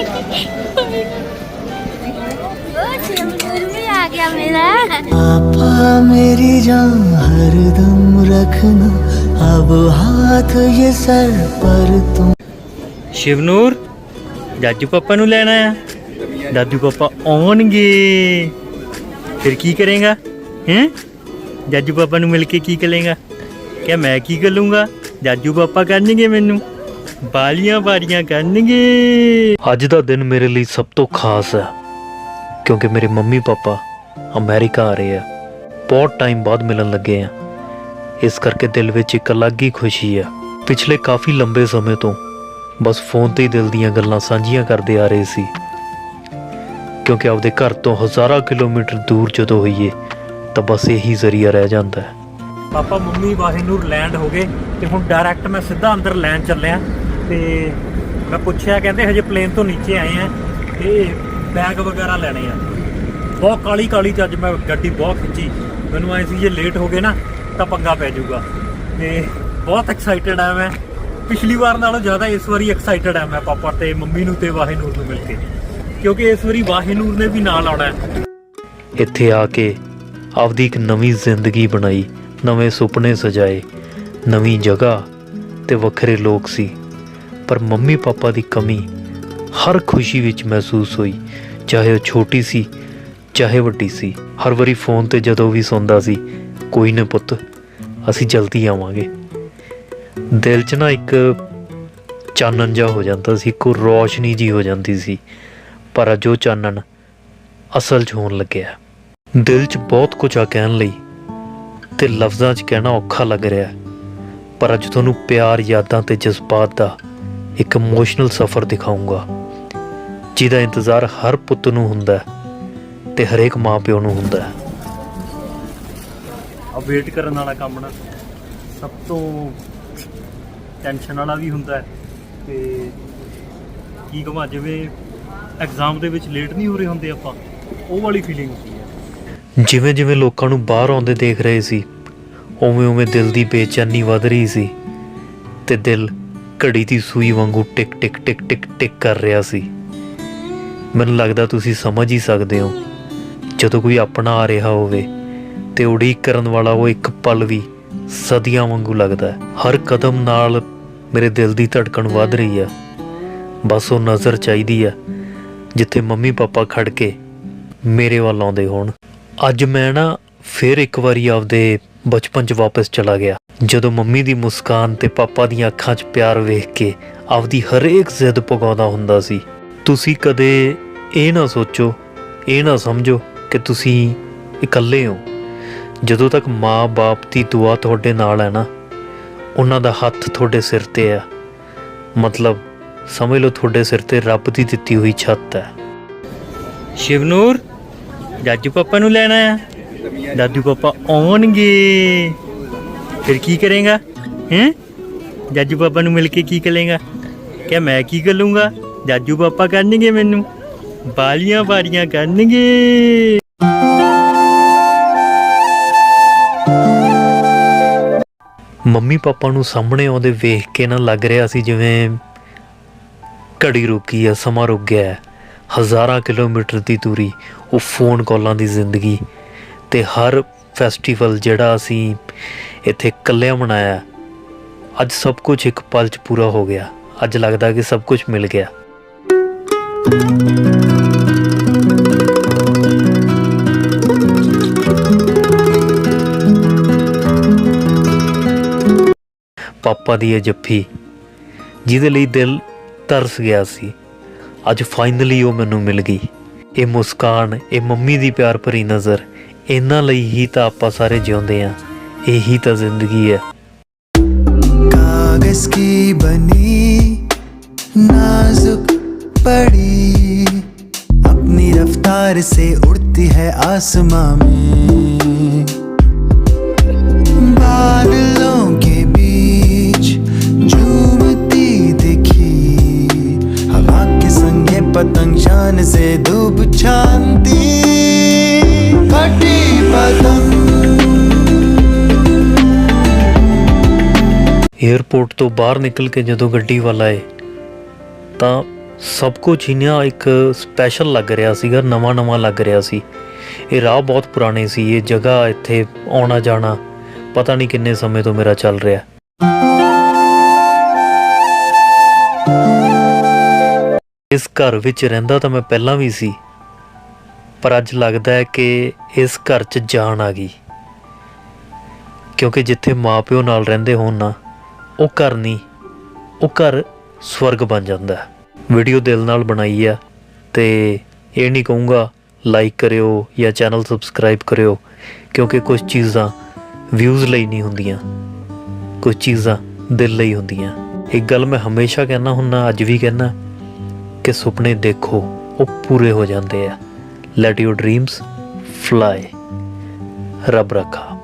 ओ सिंदूर भी आ गया मेरा पापा मेरी जान हरदम रखना अब हाथ ये सर पर तुम ਸ਼ਿਵਨੂਰ ਦਾਦੂ ਪਾਪਾ ਨੂੰ ਲੈਣਾ ਆ ਦਾਦੂ ਪਾਪਾ ਆਉਣਗੇ ਫਿਰ ਕੀ ਕਰੇਗਾ ਹੈ ਦਾਦੂ ਪਾਪਾ ਨੂੰ ਮਿਲ ਕੇ ਕੀ ਕਰੇਗਾ ਕਿ ਮੈਂ ਕੀ ਕਰੂੰਗਾ ਦਾਦੂ ਪਾਪਾ ਕਰਨਗੇ ਮੈਨੂੰ ਬਾਲੀਆਂ ਬਾਰੀਆਂ ਕਰਨਗੇ। ਅੱਜ ਦਾ ਦਿਨ ਮੇਰੇ ਲਈ ਸਭ ਤੋਂ ਖਾਸ ਹੈ, ਕਿਉਂਕਿ ਮੇਰੇ ਮੰਮੀ ਪਾਪਾ ਅਮਰੀਕਾ ਆ ਰਹੇ ਆ। ਬਹੁਤ ਟਾਈਮ ਬਾਅਦ ਮਿਲਣ ਲੱਗੇ ਆ। ਇਸ ਕਰਕੇ ਦਿਲ ਵਿੱਚ ਇੱਕ ਅਲੱਗ ਹੀ ਖੁਸ਼ੀ ਆ। ਪਿਛਲੇ ਕਾਫੀ ਲੰਬੇ ਸਮੇਂ ਤੋਂ ਬਸ ਫੋਨ ਤੇ ਹੀ ਦਿਲ ਦੀਆਂ ਗੱਲਾਂ ਸਾਂਝੀਆਂ ਕਰਦੇ ਆ ਰਹੇ ਸੀ। ਕਿਉਂਕਿ ਆਪਦੇ ਘਰ ਤੋਂ ਹਜ਼ਾਰਾਂ ਕਿਲੋਮੀਟਰ ਦੂਰ ਜਦੋਂ ਹੋਈਏ, ਤਾਂ ਬਸ ਇਹੀ ਜ਼ਰੀਆ ਰਹਿ ਜਾਂਦਾ ਹੈ। ਪਾਪਾ ਮੰਮੀ ਵਾਹਿਨੂਰ ਲੈਂਡ ਹੋ ਗਏ ਤੇ ਹੁਣ ਡਾਇਰੈਕਟ ਮੈਂ ਸਿੱਧਾ ਅੰਦਰ ਲੈਣ ਚੱਲਿਆ ਤੇ ਮੈਂ ਪੁੱਛਿਆ, ਕਹਿੰਦੇ ਹਜੇ ਪਲੇਨ ਤੋਂ ਨੀਚੇ ਆਏ ਆ ਤੇ ਬੈਗ ਵਗੈਰਾ ਲੈਣੇ ਆ। ਬਹੁਤ ਕਾਲੀ ਕਾਲੀ ਚ ਅੱਜ ਮੈਂ ਗੱਡੀ ਬਹੁਤ ਖਿੱਚੀ। ਮੈਨੂੰ ਐ ਸੀ, ਜੇ ਲੇਟ ਹੋ ਗਏ ਨਾ ਤਾਂ ਪੰਗਾ ਪੈ ਜਾਊਗਾ। ਤੇ ਬਹੁਤ ਐਕਸਾਈਟਡ ਆ ਮੈਂ। ਪਿਛਲੀ ਵਾਰ ਨਾਲੋਂ ਜ਼ਿਆਦਾ ਇਸ ਵਾਰੀ ਐਕਸਾਈਟਡ ਆ ਮੈਂ ਪਾਪਾ ਤੇ ਮੰਮੀ ਨੂੰ ਤੇ ਵਾਹਿਨੂਰ ਨੂੰ ਮਿਲ ਕੇ। ਕਿਉਂਕਿ ਇਸ ਵਾਰੀ ਵਾਹਿਨੂਰ ਨੇ ਵੀ ਨਾਲ ਆਉਣਾ ਹੈ। ਇੱਥੇ ਆ ਕੇ ਆਪਦੀ ਇੱਕ ਨਵੀਂ ਜ਼ਿੰਦਗੀ ਬਣਾਈ। ਨਵੇਂ ਸੁਪਨੇ ਸਜਾਏ, ਨਵੀਂ ਜਗ੍ਹਾ ਤੇ ਵੱਖਰੇ ਲੋਕ ਸੀ। ਪਰ ਮੰਮੀ ਪਾਪਾ ਦੀ ਕਮੀ ਹਰ ਖੁਸ਼ੀ ਵਿੱਚ ਮਹਿਸੂਸ ਹੋਈ, ਚਾਹੇ ਉਹ ਛੋਟੀ ਸੀ, ਚਾਹੇ ਵੱਡੀ ਸੀ। ਹਰ ਵਾਰੀ ਫੋਨ ਤੇ ਜਦੋਂ ਵੀ ਸੁਣਦਾ ਸੀ, ਕੋਈ ਨਾ ਪੁੱਤ, ਅਸੀਂ ਜਲਦੀ ਆਵਾਂਗੇ। ਦਿਲ 'ਚ ਨਾ ਇੱਕ ਚਾਨਣ ਜਿਹਾ ਹੋ ਜਾਂਦਾ ਸੀ ਕੋ ਰੋਸ਼ਨੀ ਜੀ ਹੋ ਜਾਂਦੀ ਸੀ। ਪਰ ਅੱਜ ਉਹ ਚਾਨਣ ਅਸਲ 'ਚ ਹੋਣ ਲੱਗਿਆ। ਦਿਲ 'ਚ ਬਹੁਤ ਕੁਝ ਆ ਕਹਿਣ ਲਈ ਤੇ ਲਫ਼ਜ਼ਾਂ 'ਚ ਕਹਿਣਾ ਔਖਾ ਲੱਗ ਰਿਹਾ ਹੈ। ਪਰ ਅੱਜ ਤੁਹਾਨੂੰ ਪਿਆਰ ਯਾਦਾਂ ਤੇ ਜਜ਼ਬਾਤ ਦਾ ਇੱਕ ਇਮੋਸ਼ਨਲ ਸਫ਼ਰ ਦਿਖਾਉਂਗਾ ਜਿਹਦਾ ਇੰਤਜ਼ਾਰ ਹਰ ਪੁੱਤ ਨੂੰ ਹੁੰਦਾ ਹੈ ਤੇ ਹਰੇਕ ਮਾਂ ਪਿਓ ਨੂੰ ਹੁੰਦਾ ਹੈ ਆ ਵੇਟ ਕਰਨ ਵਾਲਾ ਕੰਮ ਨਾ ਸਭ ਤੋਂ ਟੈਨਸ਼ਨ ਵਾਲਾ ਵੀ ਹੁੰਦਾ ਹੈ ਤੇ ਕੀ ਕਹਾਂ ਜਿਵੇਂ ਐਗਜ਼ਾਮ ਦੇ ਵਿੱਚ ਲੇਟ ਨਹੀਂ ਹੋ ਰਹੇ ਹੁੰਦੇ ਆਪਾਂ, ਉਹ ਵਾਲੀ ਫੀਲਿੰਗ ਹੁੰਦੀ ਜਿਵੇਂ ਜਿਵੇਂ ਲੋਕਾਂ ਨੂੰ ਬਾਹਰ ਆਉਂਦੇ ਦੇਖ ਰਹੇ ਸੀ, ਉਵੇਂ ਉਵੇਂ ਦਿਲ ਦੀ ਬੇਚੈਨੀ ਵੱਧ ਰਹੀ ਸੀ ਤੇ ਦਿਲ ਘੜੀ ਦੀ ਸੂਈ ਵਾਂਗੂ ਟਿਕ ਟਿਕ ਟਿਕ ਟਿਕ ਟਿਕ ਕਰ ਰਿਹਾ ਸੀ। ਮੈਨੂੰ ਲੱਗਦਾ ਤੁਸੀਂ ਸਮਝ ਹੀ ਸਕਦੇ ਹੋ, ਜਦੋਂ ਕੋਈ ਆਪਣਾ ਆ ਰਿਹਾ ਹੋਵੇ ਤੇ ਉਡੀਕ ਕਰਨ ਵਾਲਾ ਉਹ ਇੱਕ ਪਲ ਵੀ ਸਦੀਆਂ ਵਾਂਗੂ ਲੱਗਦਾ ਹਰ ਕਦਮ ਨਾਲ ਮੇਰੇ ਦਿਲ ਦੀ ਧੜਕਣ ਵੱਧ ਰਹੀ ਆ ਬਸ ਉਹ ਨਜ਼ਰ ਚਾਹੀਦੀ ਆ ਜਿੱਥੇ ਮੰਮੀ ਪਾਪਾ ਖੜ ਕੇ ਮੇਰੇ ਵੱਲ ਆਉਂਦੇ ਹੋਣ। ਅੱਜ ਮੈਂ ਨਾ ਫਿਰ ਇੱਕ ਵਾਰੀ ਆਪਦੇ ਬਚਪਨ 'ਚ ਵਾਪਸ ਚਲਾ ਗਿਆ। ਜਦੋਂ ਮੰਮੀ ਦੀ ਮੁਸਕਾਨ ਤੇ ਪਾਪਾ ਦੀਆਂ ਅੱਖਾਂ 'ਚ ਪਿਆਰ ਵੇਖ ਕੇ ਆਪਦੀ ਹਰੇਕ ਜ਼ਿੱਦ ਪੁਗਾਉਂਦਾ ਹੁੰਦਾ ਸੀ, ਤੁਸੀਂ ਕਦੇ ਇਹ ਨਾ ਸੋਚੋ, ਇਹ ਨਾ ਸਮਝੋ ਕਿ ਤੁਸੀਂ ਇਕੱਲੇ ਹੋ। ਜਦੋਂ ਤੱਕ ਮਾਂ-ਬਾਪ ਦੀ ਦੁਆ ਤੁਹਾਡੇ ਨਾਲ ਹੈ ਨਾ, ਉਹਨਾਂ ਦਾ ਹੱਥ ਤੁਹਾਡੇ ਸਿਰ ਤੇ ਆ ਮਤਲਬ ਸਮਝ ਲਓ ਤੁਹਾਡੇ ਸਿਰ ਤੇ ਰੱਬ ਦੀ ਦਿੱਤੀ ਹੋਈ ਛੱਤ ਹੈ। ਸ਼ਿਵਨੂਰ ਦਾਦੂ ਪਾਪਾ ਨੂੰ ਲੈਣਾ ਆ ਦਾਦੂ ਪਾਪਾ ਆਉਣਗੇ। ਫਿਰ ਕੀ ਕਰੇਗਾ? ਹੈ? ਦਾਦੂ ਪਾਪਾ ਨੂੰ ਮਿਲ ਕੇ ਕੀ ਕਰੇਗਾ ਕਿ ਮੈਂ ਕੀ ਕਰ ਲੂੰਗਾ ਦਾਦੂ ਪਾਪਾ ਕਰਨਗੇ ਮੈਨੂੰ। ਬਾਲੀਆਂ ਬਾਰੀਆਂ ਕਰਨਗੇ। ਮੰਮੀ ਪਾਪਾ ਨੂੰ ਸਾਹਮਣੇ ਆਉਂਦੇ ਵੇਖ ਕੇ ਨਾ ਲੱਗ ਰਿਹਾ ਸੀ ਜਿਵੇਂ ਘੜੀ ਰੁਕੀ ਆ, ਸਮਾਂ ਰੁਕ ਗਿਆ। ਹੈ। ਹਜ਼ਾਰਾਂ ਕਿਲੋਮੀਟਰ ਦੀ ਦੂਰੀ, ਉਹ ਫੋਨ ਕਾਲਾਂ ਦੀ ਜ਼ਿੰਦਗੀ ਤੇ ਹਰ ਫੈਸਟੀਵਲ ਜਿਹੜਾ ਅਸੀਂ ਇੱਥੇ ਇਕੱਲਿਆਂ ਮਨਾਇਆ, ਅੱਜ ਸਭ ਕੁਝ ਇੱਕ ਪਲ 'ਚ ਪੂਰਾ ਹੋ ਗਿਆ। ਅੱਜ ਲੱਗਦਾ ਕਿ ਸਭ ਕੁਝ ਮਿਲ ਗਿਆ। ਪਾਪਾ ਦੀ ਇਹ ਜੱਫੀ, ਜਿਹਦੇ ਲਈ ਦਿਲ ਤਰਸ ਗਿਆ ਸੀ। ਅੱਜ ਫਾਈਨਲੀ ਉਹ ਮੈਨੂੰ ਮਿਲ ਗਈ ਇਹ ਮੁਸਕਾਨ ਇਹ ਮੰਮੀ ਦੀ ਪਿਆਰ ਭਰੀ ਨਜ਼ਰ ਇਹਨਾਂ ਲਈ ਹੀ ਤਾਂ ਆਪਾਂ ਸਾਰੇ ਜਿਉਂਦੇ ਆ ਇਹੀ ਤਾਂ ਜ਼ਿੰਦਗੀ ਹੈ कागज की बनी नाजुक पड़ी अपनी रफ्तार से उड़ती है आसमां में 에어ਪੋਰਟ ਤੋਂ ਬਾਹਰ ਨਿਕਲ ਕੇ ਜਦੋਂ ਗੱਡੀ ਵੱਲ ਆਏ, ਤਾਂ ਸਭ ਕੁਝ ਹੀ ਨਾ ਇੱਕ ਸਪੈਸ਼ਲ ਲੱਗ ਰਿਹਾ ਸੀਗਾ, ਨਵਾਂ ਨਵਾਂ ਲੱਗ ਰਿਹਾ ਸੀ। ਇਹ ਰਾਹ ਬਹੁਤ ਪੁਰਾਣੇ ਸੀ, ਇਹ ਜਗ੍ਹਾ ਇੱਥੇ ਆਉਣਾ ਜਾਣਾ ਪਤਾ ਨਹੀਂ ਕਿੰਨੇ ਸਮੇਂ ਤੋਂ ਮੇਰਾ ਚੱਲ ਰਿਹਾ। ਇਸ ਘਰ ਵਿੱਚ ਰਹਿੰਦਾ ਤਾਂ ਮੈਂ ਪਹਿਲਾਂ ਵੀ ਸੀ, ਪਰ ਅੱਜ ਲੱਗਦਾ ਹੈ ਕਿ ਇਸ ਘਰ 'ਚ ਜਾਨ ਆ ਗਈ। ਕਿਉਂਕਿ ਜਿੱਥੇ ਮਾਪਿਓ ਨਾਲ ਰਹਿੰਦੇ ਹੋਣ ਨਾ ਉਹ ਘਰ ਨਹੀਂ, ਉਹ ਘਰ ਸਵਰਗ ਬਣ ਜਾਂਦਾ ਹੈ। ਵੀਡੀਓ ਦਿਲ ਨਾਲ ਬਣਾਈ ਆ ਤੇ ਇਹ ਨਹੀਂ ਕਹੂੰਗਾ ਲਾਈਕ ਕਰਿਓ ਜਾਂ ਚੈਨਲ ਸਬਸਕ੍ਰਾਈਬ ਕਰਿਓ, ਕਿਉਂਕਿ ਕੁਝ ਚੀਜ਼ਾਂ ਵਿਊਜ਼ ਲਈ ਨਹੀਂ ਹੁੰਦੀਆਂ ਕੁਝ ਚੀਜ਼ਾਂ ਦਿਲ ਲਈ ਹੁੰਦੀਆਂ। ਇੱਕ ਗੱਲ ਮੈਂ ਹਮੇਸ਼ਾ ਕਹਿੰਦਾ ਹੁੰਨਾ, ਅੱਜ ਵੀ ਕਹਿੰਦਾ ਕਿ ਸੁਪਨੇ ਦੇਖੋ, ਉਹ ਪੂਰੇ ਹੋ ਜਾਂਦੇ ਆ। ਲੈਟ ਯੂਰ ਡ੍ਰੀਮਸ ਫਲਾਈ ਰੱਬ ਰੱਖਾ।